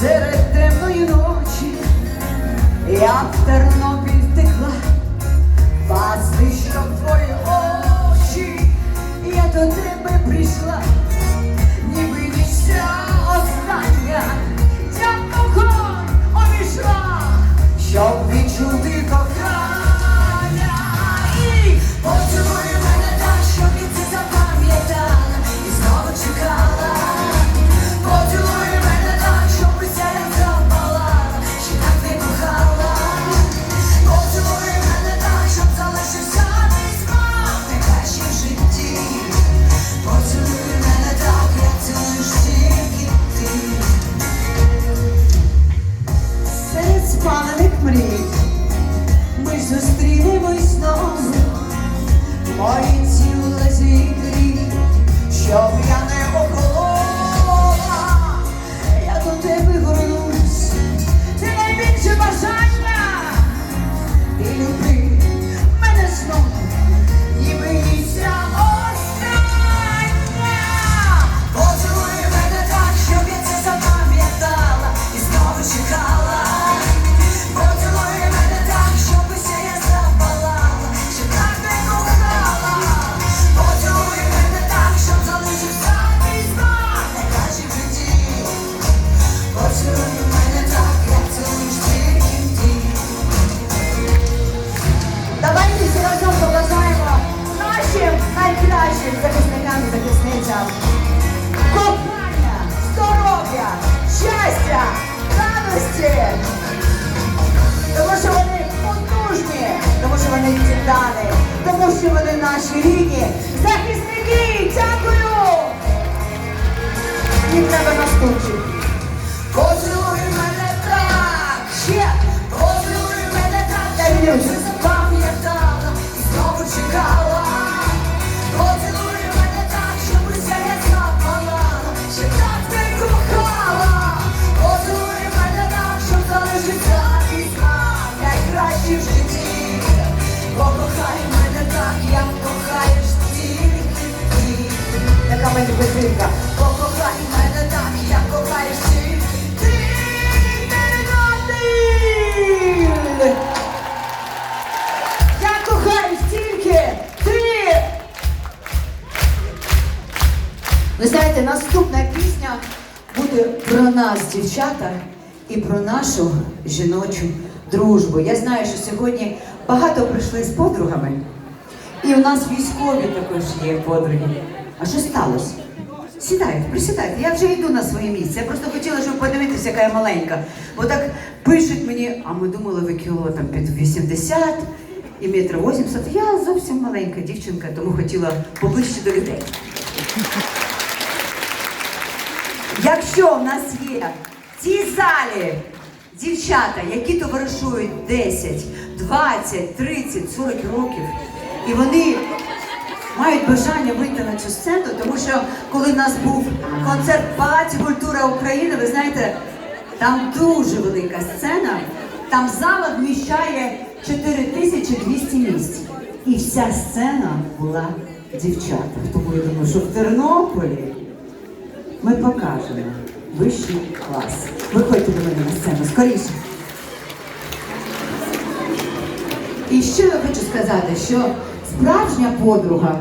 серед темної ночі, я в Тернопіль втекла, пасти, що твої Мої тіла зігрі, щоб я що вони наші рідні. Захисники, дякую! Від тебе наступчик. Мені безвинка. Покохай мене так, як кохаєш ти. Тернопіль! Я кохаю тільки ти. Ви знаєте, наступна пісня буде про нас, дівчата, і про нашу жіночу дружбу. Я знаю, що сьогодні багато прийшли з подругами, і у нас військові також є подруги. А що сталося? Сідайте, присідайте. Я вже йду на своє місце. Я просто хотіла, щоб подивитися, яка я маленька. Бо так пишуть мені, а ми думали, ви кіло там під 80 і метр 80. Я зовсім маленька дівчинка, тому хотіла поближче до людей. Якщо в нас є в цій залі дівчата, які товаришують 10, 20, 30, 40 років, і вони мають бажання вийти на цю сцену, тому що коли в нас був концерт в Палаці культури України, ви знаєте, там дуже велика сцена, там зала вміщає 4200 місць. І вся сцена була дівчата. Тому я думаю, що в Тернополі ми покажемо вищий клас. Виходьте до мене на сцену скоріше. І ще я хочу сказати, що справжня подруга